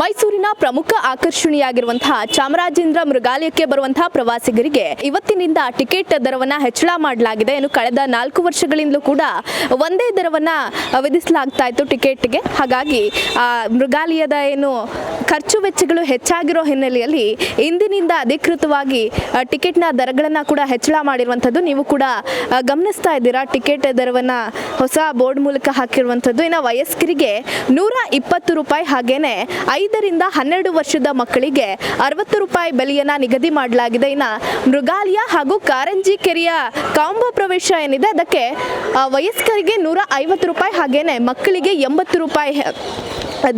ಮೈಸೂರಿನ ಪ್ರಮುಖ ಆಕರ್ಷಣೆಯಾಗಿರುವಂತಹ ಚಾಮರಾಜೇಂದ್ರ ಮೃಗಾಲಯಕ್ಕೆ ಬರುವಂತಹ ಪ್ರವಾಸಿಗರಿಗೆ ಇವತ್ತಿನಿಂದ ಟಿಕೆಟ್ ದರವನ್ನ ಹೆಚ್ಚಳ ಮಾಡಲಾಗಿದೆ. ಇನ್ನು ಕಳೆದ ನಾಲ್ಕು ವರ್ಷಗಳಿಂದಲೂ ಕೂಡ ಒಂದೇ ದರವನ್ನ ವಿಧಿಸಲಾಗ್ತಾ ಇತ್ತು ಟಿಕೆಟ್ಗೆ. ಹಾಗಾಗಿ ಮೃಗಾಲಯದ ಏನು ಖರ್ಚು ವೆಚ್ಚಗಳು ಹೆಚ್ಚಾಗಿರೋ ಹಿನ್ನೆಲೆಯಲ್ಲಿ ಇಂದಿನಿಂದ ಅಧಿಕೃತವಾಗಿ ಟಿಕೆಟ್ನ ದರಗಳನ್ನು ಕೂಡ ಹೆಚ್ಚಳ ಮಾಡಿರುವಂಥದ್ದು. ನೀವು ಕೂಡ ಗಮನಿಸ್ತಾ ಇದ್ದೀರಾ? ಟಿಕೆಟ್ ದರವನ್ನು ಹೊಸ ಬೋರ್ಡ್ ಮೂಲಕ ಹಾಕಿರುವಂಥದ್ದು. ಇನ್ನು ವಯಸ್ಕರಿಗೆ ನೂರ ಇಪ್ಪತ್ತು ರೂಪಾಯಿ ಹಾಗೇನೆ ಐದರಿಂದ ಹನ್ನೆರಡು ವರ್ಷದ ಮಕ್ಕಳಿಗೆ ಅರವತ್ತು ರೂಪಾಯಿ ಬೆಲೆಯನ್ನ ನಿಗದಿ ಮಾಡಲಾಗಿದೆ. ಇನ್ನು ಮೃಗಾಲಯ ಹಾಗೂ ಕಾರಂಜಿ ಕೆರೆಯ ಕಾಂಬೋ ಪ್ರವೇಶ ಏನಿದೆ, ಅದಕ್ಕೆ ವಯಸ್ಕರಿಗೆ ನೂರ ಐವತ್ತು ರೂಪಾಯಿ ಹಾಗೇನೆ, ಮಕ್ಕಳಿಗೆ ಎಂಬತ್ತು ರೂಪಾಯಿ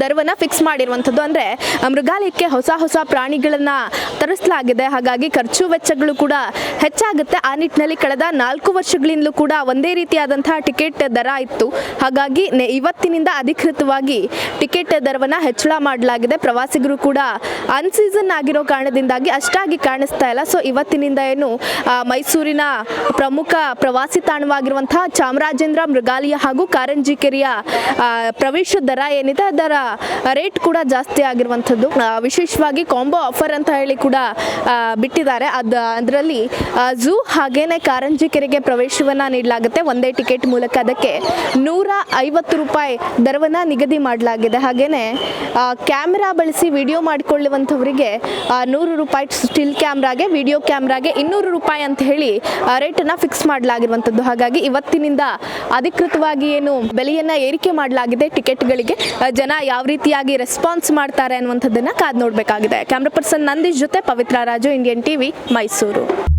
ದರವನ್ನು ಫಿಕ್ಸ್ ಮಾಡಿರುವಂಥದ್ದು. ಅಂದರೆ ಮೃಗಾಲಯಕ್ಕೆ ಹೊಸ ಹೊಸ ಪ್ರಾಣಿಗಳನ್ನು ತರಿಸಲಾಗಿದೆ. ಹಾಗಾಗಿ ಖರ್ಚು ವೆಚ್ಚಗಳು ಕೂಡ ಹೆಚ್ಚಾಗುತ್ತೆ. ಆ ನಿಟ್ಟಿನಲ್ಲಿ ಕಳೆದ ನಾಲ್ಕು ವರ್ಷಗಳಿಂದಲೂ ಕೂಡ ಒಂದೇ ರೀತಿಯಾದಂತಹ ಟಿಕೆಟ್ ದರ ಇತ್ತು. ಹಾಗಾಗಿ ಇವತ್ತಿನಿಂದ ಅಧಿಕೃತವಾಗಿ ಟಿಕೆಟ್ ದರವನ್ನು ಹೆಚ್ಚಳ ಮಾಡಲಾಗಿದೆ. ಪ್ರವಾಸಿಗರು ಕೂಡ ಅನ್ಸೀಸನ್ ಆಗಿರೋ ಕಾರಣದಿಂದಾಗಿ ಅಷ್ಟಾಗಿ ಕಾಣಿಸ್ತಾ ಇಲ್ಲ. ಸೊ ಇವತ್ತಿನಿಂದ ಏನು ಮೈಸೂರಿನ ಪ್ರಮುಖ ಪ್ರವಾಸಿ ತಾಣವಾಗಿರುವಂತಹ ಚಾಮರಾಜೇಂದ್ರ ಮೃಗಾಲಯ ಹಾಗೂ ಕಾರಂಜಿ ಕೆರೆಯ ಪ್ರವೇಶ ದರ ಏನಿದೆ, ಅದರ ರೇಟ್ ಕೂಡ ಜಾಸ್ತಿ ಆಗಿರುವಂಥದ್ದು. ವಿಶೇಷವಾಗಿ ಕಾಂಬೋ ಆಫರ್ ಅಂತ ಹೇಳಿ ಕೂಡ ಬಿಟ್ಟಿದ್ದಾರೆ. ಅದು, ಅದರಲ್ಲಿ ಝೂ ಹಾಗೇನೆ ಕಾರಂಜಿ ಕೆರೆಗೆ ಪ್ರವೇಶವನ್ನು ನೀಡಲಾಗುತ್ತೆ. ಒಂದೇ ಟಿಕೆಟ್ ಮೂಲಕ ಅದಕ್ಕೆ ನೂರ ಐವತ್ತು ರೂಪಾಯಿ ದರವನ್ನು ನಿಗದಿ ಮಾಡಲಾಗಿದೆ. ಹಾಗೇನೆ ಕ್ಯಾಮ್ರಾ ಬಳಸಿ ವಿಡಿಯೋ ಮಾಡಿಕೊಳ್ಳುವಂಥವರಿಗೆ ನೂರು ರೂಪಾಯಿ ಸ್ಟಿಲ್ ಕ್ಯಾಮ್ರಾಗೆ, ವಿಡಿಯೋ ಕ್ಯಾಮ್ರಾಗೆ ಇನ್ನೂರು ರೂಪಾಯಿ ಅಂತ ಹೇಳಿ ರೇಟನ್ನು ಫಿಕ್ಸ್ ಮಾಡಲಾಗಿರುವಂಥದ್ದು. ಹಾಗಾಗಿ ಇವತ್ತಿನಿಂದ ಅಧಿಕೃತವಾಗಿ ಏನು ಬೆಲೆಯನ್ನು ಏರಿಕೆ ಮಾಡಲಾಗಿದೆ ಟಿಕೆಟ್ಗಳಿಗೆ ಜನ ಯಾವ ರೀತಿಯಾಗಿ ರೆಸ್ಪಾನ್ಸ್ ಮಾಡ್ತಾರೆ ಅನ್ನುವಂಥದ್ದನ್ನು ಕಾದು ನೋಡಬೇಕಾಗಿದೆ. ಕ್ಯಾಮ್ರಾ ಪರ್ಸನ್ ನಂದೀಶ್ ಜೊತೆ ಪವಿತ್ರ ರಾಜು ಇಂಡಿಯನ್ ಟಿವಿ ಮೈಸೂರು